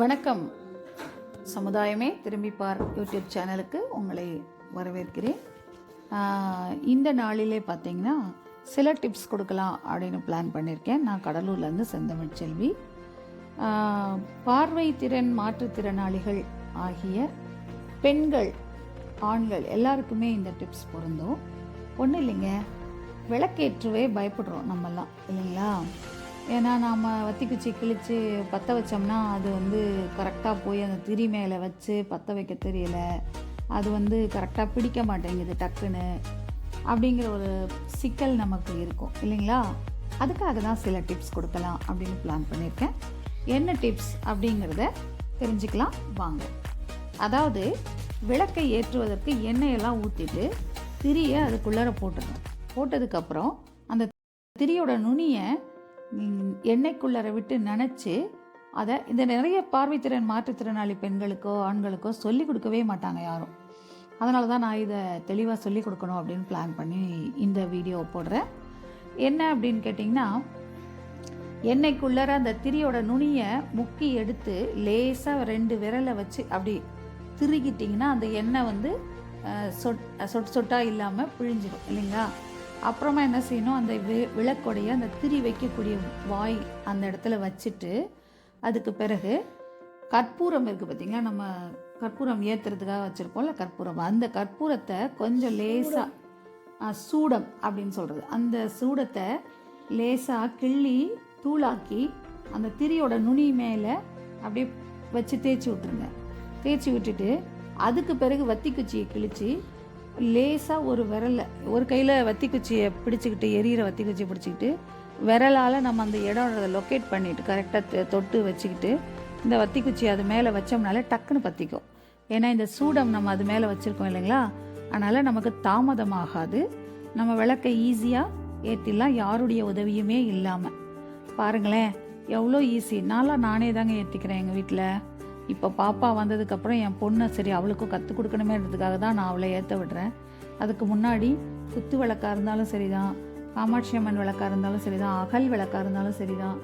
வணக்கம். சமுதாயமே திரும்பிப்பார் யூடியூப் சேனலுக்கு உங்களை வரவேற்கிறேன். இந்த நாளிலே பார்த்தீங்கன்னா சில டிப்ஸ் கொடுக்கலாம் அப்படின்னு பிளான் பண்ணியிருக்கேன். நான் கடலூர்லேருந்து செந்தமிழ் செல்வி. பார்வை திறன் மாற்றுத்திறனாளிகள் ஆகிய பெண்கள் ஆண்கள் எல்லாருக்குமே இந்த டிப்ஸ் பொருந்தும். ஒன்றும் இல்லைங்க விளக்கேற்றவே பயப்படுறோம் நம்மெல்லாம் இல்லைங்களா? ஏன்னா நாம் வத்தி குச்சி கிழித்து பற்ற வச்சோம்னா அது வந்து கரெக்டாக போய் அந்த திரி மேலே வச்சு பற்ற வைக்க தெரியல. அது வந்து கரெக்டாக பிடிக்க மாட்டேங்குது டக்குன்னு அப்படிங்கிற ஒரு சிக்கல் நமக்கு இருக்கும். இல்லைங்களா? அதுக்காக தான் சில டிப்ஸ் கொடுக்கலாம் அப்படின்னு பிளான் பண்ணியிருக்கேன். என்ன டிப்ஸ் அப்படிங்கிறத தெரிஞ்சுக்கலாம். வாங்க. அதாவது விளக்கை ஏற்றுவதற்கு எண்ணெயெல்லாம் ஊற்றிட்டு திரியை அதுக்குள்ளார போட்டுடணும். போட்டதுக்கப்புறம் அந்த திரியோட நுனியை எண்ணெய்க்குள்ளரை விட்டு நினச்சி அதை இந்த நிறைய பார்வைத்திறன் மாற்றுத்திறனாளி பெண்களுக்கோ ஆண்களுக்கோ சொல்லி கொடுக்கவே மாட்டாங்க யாரும். அதனால தான் நான் இதை தெளிவாக சொல்லி கொடுக்கணும் அப்படின்னு பிளான் பண்ணி இந்த வீடியோ போடுறேன். என்ன அப்படின்னு கேட்டிங்கன்னா எண்ணெய்க்குள்ளார அந்த திரியோட நுனியை முக்கி எடுத்து லேசாக ரெண்டு விரலை வச்சு அப்படி திருகிட்டிங்கன்னா அந்த எண்ணெய் வந்து சொட் சொட் சொட்டாக இல்லாமல் பிழிஞ்சிடும் இல்லைங்களா? அப்புறமா என்ன செய்யணும்? அந்த வி விளக்குடைய அந்த திரி வைக்கக்கூடிய வாய் அந்த இடத்துல வச்சுட்டு அதுக்கு பிறகு கற்பூரம் இருக்குது பார்த்திங்களா நம்ம கற்பூரம் ஏற்றுறதுக்காக வச்சுருப்போம்ல கற்பூரம். அந்த கற்பூரத்தை கொஞ்சம் லேசாக சூடம் அப்படின்னு சொல்கிறது அந்த சூடத்தை லேசாக கிள்ளி தூளாக்கி அந்த திரியோட நுனி மேலே அப்படியே வச்சு தேய்ச்சி விட்ருங்க தேய்ச்சி விட்டுட்டு அதுக்கு பிறகு வத்தி குச்சியை கிழிச்சு லேசாக ஒரு விரலை ஒரு கையில் வத்தி குச்சியை பிடிச்சிக்கிட்டு எரியிற வத்தி குச்சியை பிடிச்சிக்கிட்டு விரலால் நம்ம அந்த இடம் லொக்கேட் பண்ணிவிட்டு கரெக்டாக தொட்டு வச்சுக்கிட்டு இந்த வத்தி குச்சி அது மேலே வச்சோம்னாலே டக்குன்னு பற்றிக்கும் ஏன்னா இந்த சூடம் நம்ம அது மேலே வச்சுருக்கோம் இல்லைங்களா? அதனால் நமக்கு தாமதமாகாது. நம்ம விளக்கை ஈஸியாக ஏற்றிடலாம் யாருடைய உதவியுமே இல்லாமல் பாருங்களேன் எவ்வளோ ஈஸி நான்லாம் நானே தாங்க ஏற்றிக்கிறேன் எங்கள் வீட்டில் இப்போ பாப்பா வந்ததுக்கப்புறம் என் பொண்ணை சரி அவளுக்கும் கற்றுக் கொடுக்கணுமேன்றதுக்காக தான் நான் அவளை ஏற்ற விடுறேன். அதுக்கு முன்னாடி குத்து விளக்காக இருந்தாலும் சரி தான் காமாட்சி அம்மன் விளக்காக இருந்தாலும் சரி தான் அகல் விளக்காக இருந்தாலும் சரி தான்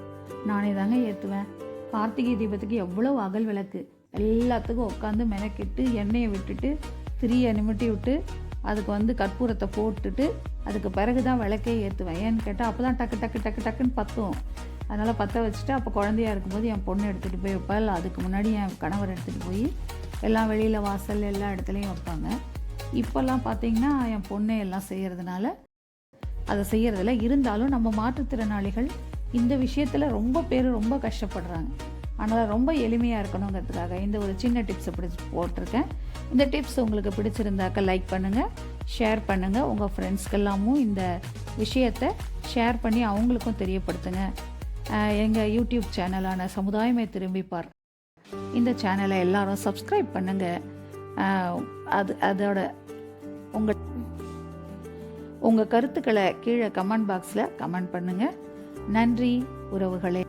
நானே தாங்க ஏற்றுவேன் கார்த்திகை தீபத்துக்கு எவ்வளோ அகல் விளக்கு? எல்லாத்துக்கும் உட்காந்து மெனக்கிட்டு எண்ணெயை விட்டுட்டு திரியை நிமிட்டி விட்டு அதுக்கு வந்து கற்பூரத்தை போட்டுட்டு அதுக்கு பிறகு தான் விளக்கே ஏற்றுவேன் ஏன்னு கேட்டால் அப்போ தான் டக்கு டக்கு டக்கு டக்குன்னு பற்றும் அதனால் பற்ற வச்சுட்டு அப்போ குழந்தையா இருக்கும்போது என் பொண்ணு எடுத்துகிட்டு போய் வைப்பாள் அதுக்கு முன்னாடி என் கணவர் எடுத்துகிட்டு போய் எல்லாம் வெளியில் வாசல் எல்லா இடத்துலையும் வைப்பாங்க. இப்போல்லாம் பார்த்தீங்கன்னா என் பொண்ணு எல்லாம் செய்கிறதுனால அதை செய்கிறதில்ல இருந்தாலும் நம்ம மாற்றுத்திறனாளிகள் இந்த விஷயத்தில் ரொம்ப பேர் ரொம்ப கஷ்டப்படுறாங்க. அதனால் ரொம்ப எளிமையாக இருக்கணுங்கிறதுக்காக இந்த ஒரு சின்ன டிப்ஸை பிடிச்சி போட்டிருக்கேன். இந்த டிப்ஸ் உங்களுக்கு பிடிச்சிருந்தாக்க லைக் பண்ணுங்கள் ஷேர் பண்ணுங்கள் உங்கள் ஃப்ரெண்ட்ஸ்க்கெல்லாமும் இந்த விஷயத்தை ஷேர் பண்ணி அவங்களுக்கும் தெரியப்படுத்துங்க. எங்கள் யூடியூப் சேனலான சமுதாயமே திரும்பிப்பார். இந்த சேனலை எல்லாரும் சப்ஸ்கிரைப் பண்ணுங்கள் அது அதோட உங்கள் உங்கள் கருத்துக்களை கீழே கமெண்ட் பாக்ஸில் கமெண்ட் பண்ணுங்கள் நன்றி உறவுகளே.